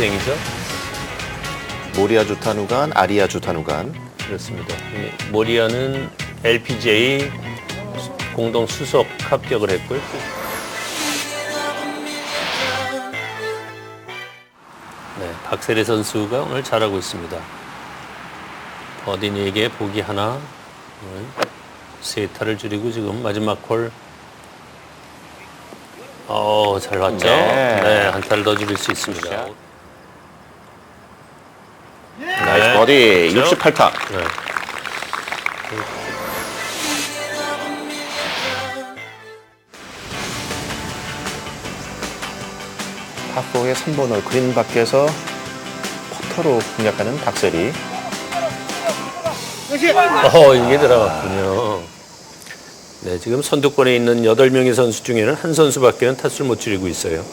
수행이죠. 모리아 주타누간, 아리아 주타누간. 그렇습니다. 이 모리아는 LPGA 공동 수석 합격을 했고요. 네, 박세리 선수가 오늘 잘하고 있습니다. 버디니에게 보기 하나, 오늘 세 타를 줄이고 지금 마지막 홀. 어, 잘 왔죠? 네. 네, 한 타를 더 줄일 수 있습니다. 그렇죠? 68타. 네. 파4의 3번 홀 그린 밖에서 퍼터로 공략하는 박세리. 어, 이게 들어갔군요. 네, 지금 선두권에 있는 8명의 선수 중에는 한 선수밖에는 타수를 못 줄이고 있어요.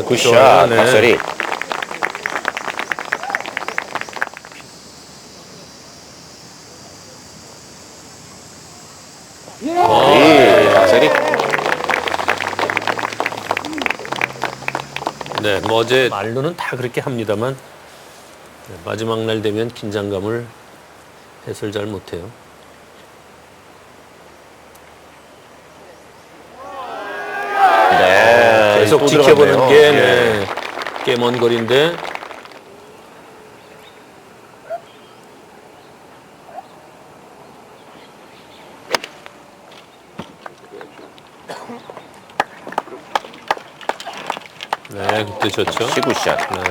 굿샷 좋아요. 네. 박세리. 이 박세리. 네, 뭐 어제 말로는 다 그렇게 합니다만 네, 마지막 날 되면 긴장감을 해소를 잘 못해요. 네. 계속 또 지켜보는 들어갔네요. 게 예. 네, 꽤먼 거리인데 네, 그때 좋죠. 시굿샷. 네.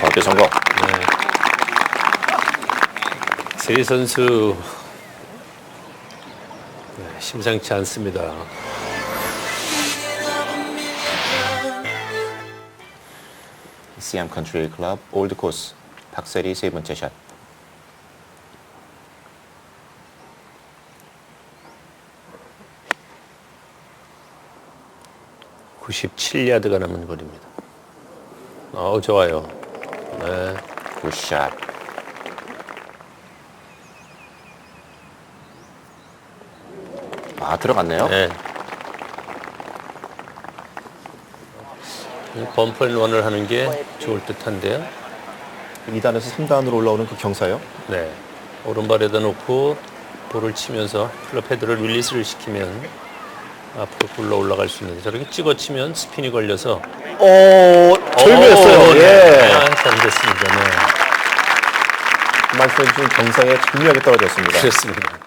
버디 성공. 네. 세리 선수 네, 심상치 않습니다. 시암 컨트리 클럽 올드 코스 박세리 세 번째 샷. 구십칠 야드가 남은 거리입니다. 어우 좋아요. 네. 굿샷. 아 들어갔네요. 네. 이 범퍼앤원을 하는 게 좋을 듯한데요. 2단에서 3단으로 올라오는 그 경사요. 네. 오른발에다 놓고 볼을 치면서 클럽 헤드를 릴리스를 시키면 앞으로 굴러 올라갈 수 있는데 저렇게 찍어 치면 스핀이 걸려서 오, 절묘했어요. 어, 네. 예. 아, 잘 됐습니다. 네. 말씀해 주신 경사에 절묘하게 떨어졌습니다. 그렇습니다.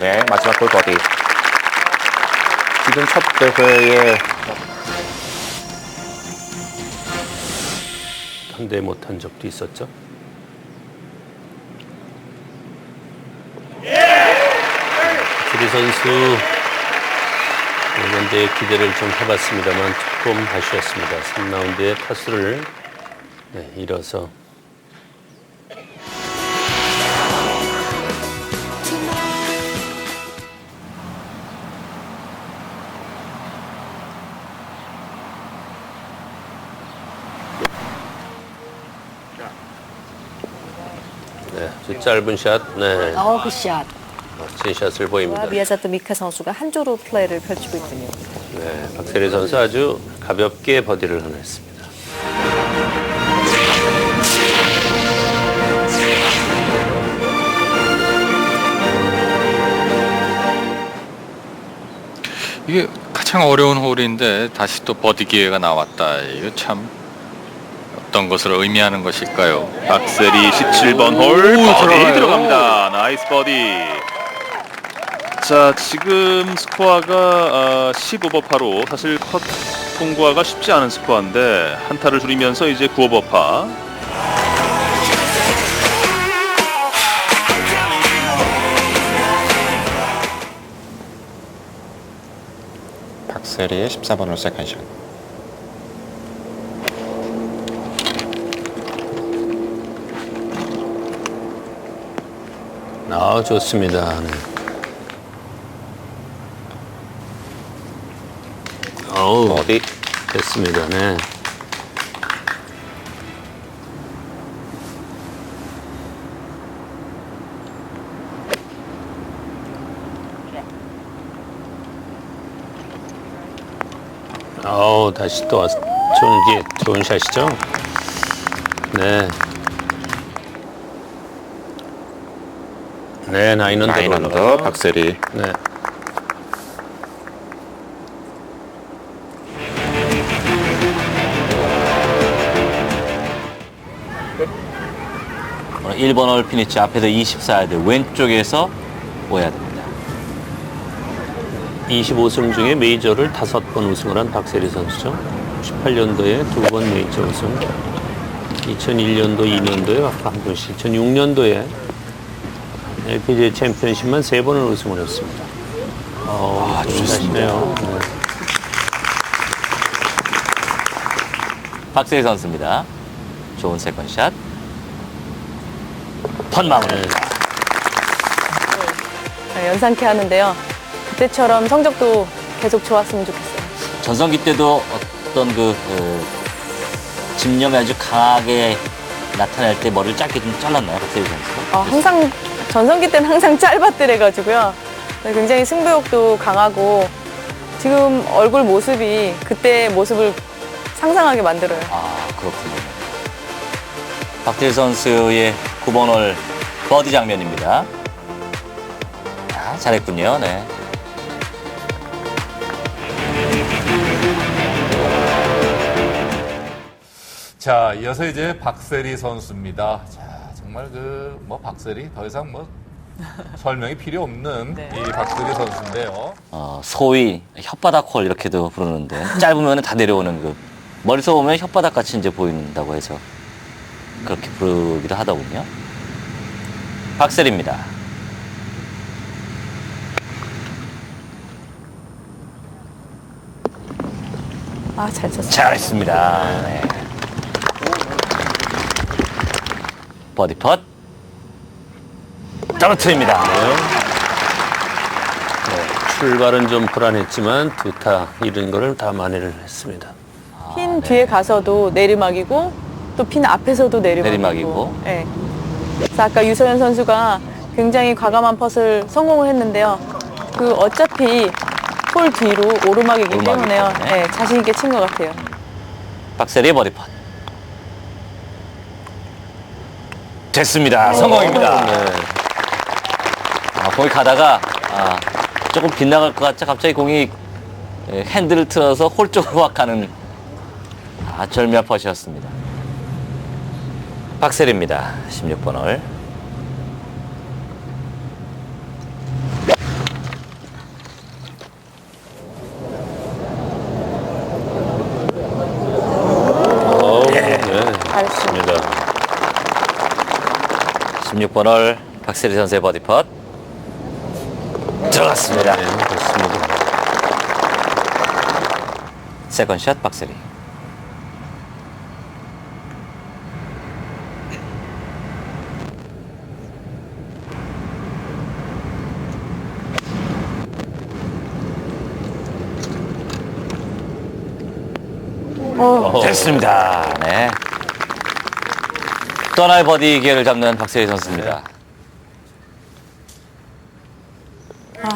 네, 마지막 골 버디. 지금 첫 대회에 상대 못한 적도 있었죠. 주리 선수 이번 대회 기대를 좀 해봤습니다만 조금 아쉬웠습니다. 3라운드에 타수를 네, 잃어서 네, 아주 짧은 샷, 네, 어, 그 샷. 멋진 샷을 보입니다. 미야자토 미카 선수가 한 조로 플레이를 펼치고 있군요. 네, 박세리 선수 아주 가볍게 버디를 하나 했습니다. 이게 가장 어려운 홀인데 다시 또 버디 기회가 나왔다. 이거 참 어떤 것을 의미하는 것일까요? 박세리 17번 홀 오, 버디 들어가요. 들어갑니다. 나이스 버디. 자 지금 스코어가 아, 15버 파로 사실 컷 통과가 쉽지 않은 스코어인데 한타를 줄이면서 이제 9오버 파. 박세리의 14번 홀 세컨샷. 아, 좋습니다. 네. 어우, 어디? 됐습니다. 네. 아우 다시 또 왔. 좋은 기회, 좋은 샷이죠. 네. 네, 나인은 나인 대로 언더 올라가요. 박세리. 네. 오늘 1번 홀 피니치 앞에서 24야드 왼쪽에서 오야 됩니다. 25승 중에 메이저를 다섯 번 우승을 한 박세리 선수죠. 18년도에 두 번 메이저 우승, 2001년도, 2년도에 각각 한 번씩, 2006년도에 LPGA 챔피언십만 세 번을 우승을 했습니다. 아, 좋으시네요. 네. 박세희 선수입니다. 좋은 세컨샷. 턴 마무리. 네. 네, 연상케 하는데요. 그때처럼 성적도 계속 좋았으면 좋겠어요. 전성기 때도 어떤 그, 그 집념이 아주 강하게 나타날 때 머리를 짧게 좀 잘랐나요, 박세희 선수가? 아, 항상 전성기 때는 항상 짧았더래가지고요. 네, 굉장히 승부욕도 강하고 지금 얼굴 모습이 그때 모습을 상상하게 만들어요. 아, 그렇군요. 박태일 선수의 9번 홀 버디 장면입니다. 아, 잘했군요. 네. 자, 이어서 이제 박세리 선수입니다. 자, 정말 그 뭐 박세리 더 이상 뭐 설명이 필요 없는 이 박세리 선수인데요. 어, 소위 혓바닥 홀 이렇게도 부르는데 짧으면 다 내려오는 그 머리서 보면 혓바닥 같이 이제 보인다고 해서 그렇게 부르기도 하더군요. 박셀입니다. 아, 잘 쳤어요. 잘했습니다. 네. 버디 펫 떨어뜨립니다. 네, 출발은 좀 불안했지만 두타 이런 거를 다 만회를 했습니다. 핀 뒤에 가서도 내리막이고 또 핀 앞에서도 내리막이고. 내리막이고. 네. 그래서 아까 유서연 선수가 굉장히 과감한 펫을 성공을 했는데요. 그 어차피 홀 뒤로 오르막이기 오르막이기 때문에요. 때문에. 네, 자신 있게 친 것 같아요. 박셀의 버디 펫 됐습니다. 성공입니다. 네. 아, 공이 가다가 아, 조금 빗나갈 것 같자 갑자기 공이 예, 핸들을 틀어서 홀 쪽으로 확 가는 아, 절묘한 퍼시였습니다. 박셀입니다. 16번 홀. 어우, 네. 잘했습니다. 좋습니다. 16번 홀 박세리 선수의 버디 펫 들어갔습니다. 네, 좋습니다. 세컨샷 박세리. 어, 됐습니다. 네. 또 하나의 버디 기회를 잡는 박세리 선수입니다.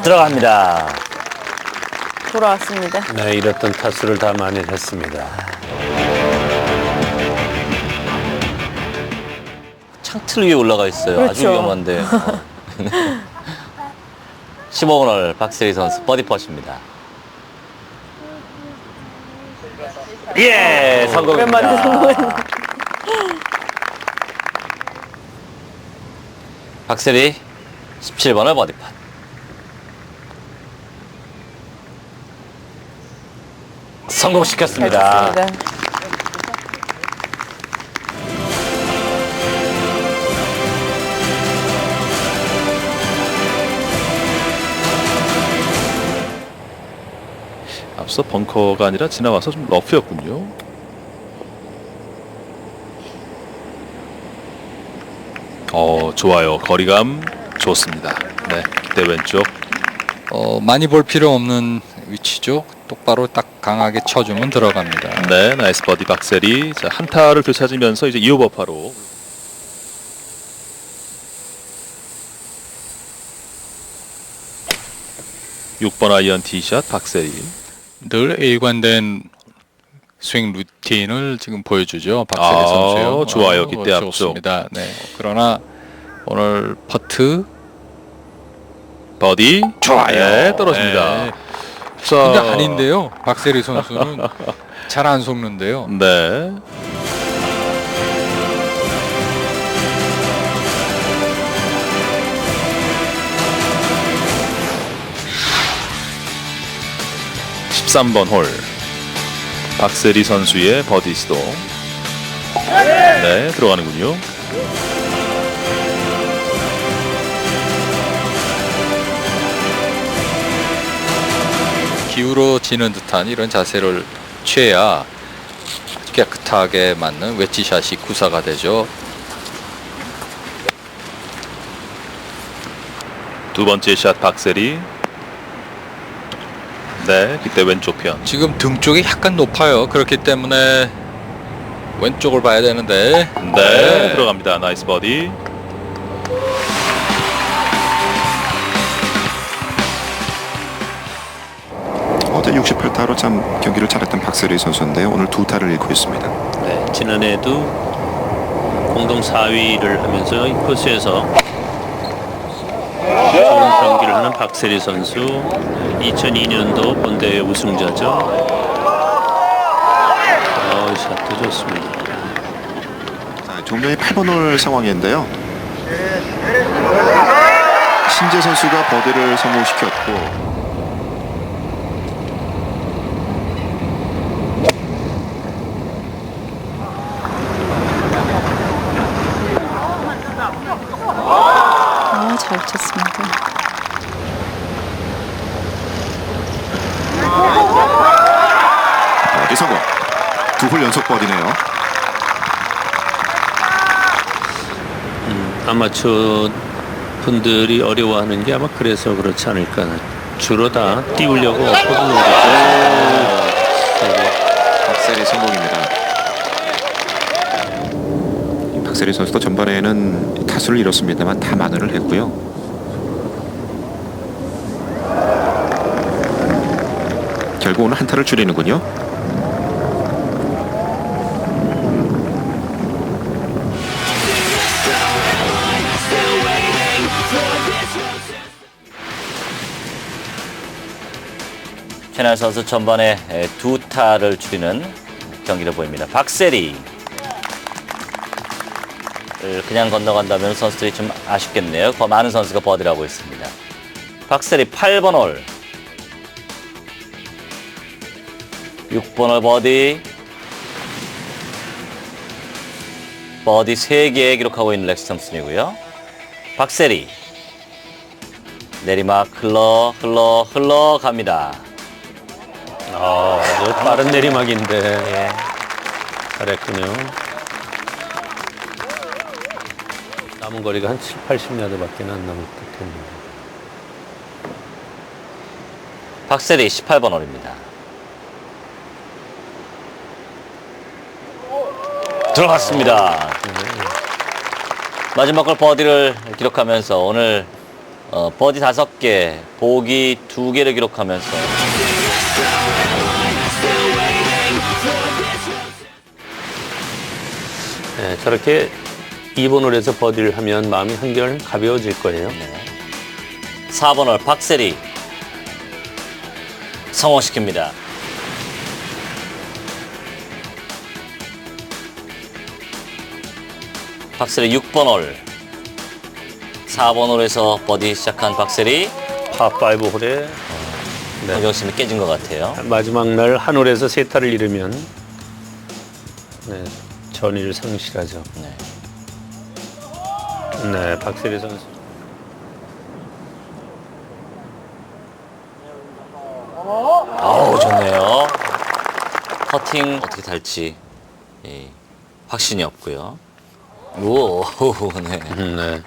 들어갑니다. 돌아왔습니다. 네, 잃었던 타수를 다 만회를 했습니다. 창틀 위에 올라가 있어요. 아주 그렇죠. 위험한데. 15번 홀 박세리 선수 버디 퍼십니다. 예, 성공입니다. 오랜만에 성공했네. 박세리 17번 홀 버디 팟. 잘 성공시켰습니다. 쳤습니다. 앞서 벙커가 아니라 지나와서 좀 러프였군요. 어, 좋아요. 거리감 좋습니다. 네, 기대 왼쪽. 어, 많이 볼 필요 없는 위치죠. 똑바로 딱 강하게 쳐주면 들어갑니다. 네, 나이스 버디 박세리. 자, 한타를 되찾으면서 이제 2오버파로. (6번) 아이언 티샷 박세리 늘 일관된 스윙 루틴을 지금 보여주죠. 박세리 아, 선수요. 좋아요. 어, 기대 앞쪽. 좋습니다. 네. 그러나 오늘 퍼트 버디 좋아요. 네, 떨어집니다. 네. 자, 근데 아닌데요. 박세리 선수는 잘 안 속는데요. 네. (13번) 홀 박세리 선수의 버디 시도 네 들어가는군요. 기울어지는 듯한 이런 자세를 취해야 깨끗하게 맞는 웨지샷이 구사가 되죠. 두 번째 샷 박세리 네 그때 왼쪽 편 지금 등 쪽이 약간 높아요. 그렇기 때문에 왼쪽을 봐야 되는데 네, 들어갑니다. 나이스 버디. 어제 68타로 참 경기를 잘했던 박세리 선수인데 오늘 두 타를 잃고 있습니다. 네, 지난해도 공동 4위를 하면서 이 코스에서 좋은 경기를 하는 박세리 선수 2002년도 본대회 우승자죠. 어, 샷도 좋습니다. 자, 종료의 8번 홀 상황인데요. 신재 선수가 버디를 성공시켰고 아, 잘 쳤습니다. 버디 성공. 두홀 연속 버디네요. 아마추어 분들이 어려워하는 게 아마 그래서 그렇지 않을까. 주로 다 띄우려고 포드는 박세리 성공입니다. 박세리 선수도 전반에는 타수를 잃었습니다만 다 만회를 했고요. 결국 오늘 한타를 줄이는군요. 최날 선수 전반에 에, 두 타를 줄이는 경기를 보입니다. 박세리 를 그냥 건너간다면 선수들이 좀 아쉽겠네요. 더 많은 선수가 버디를 하고 있습니다. 박세리 8번 홀 6번 홀 버디 버디 3개 기록하고 있는 렉스 톰슨이고요. 박세리 내리막 흘러 흘러 흘러 갑니다. 아, 빠른 내리막인데 잘했군요. 남은 거리가 한 7, 80야드밖에 안 남을 것 같네요. 박세리 18번 홀입니다. 들어갔습니다. 마지막 걸 버디를 기록하면서 오늘 어, 버디 5개, 보기 2개를 기록하면서 네, 저렇게 2번 홀에서 버디를 하면 마음이 한결 가벼워질 거예요. 4번 홀 박세리 성공시킵니다. 박세리 6번 홀 4번 홀에서 버디 시작한 박세리 파5 홀에 네. 경심이 깨진 것 같아요. 마지막 날 한 홀에서 세 타를 잃으면 네, 전의를 상실하죠. 네. 네, 박세리 선수. 아우 좋네요. 퍼팅 어떻게 달지 예, 확신이 없고요. 오, 네. 음, 네.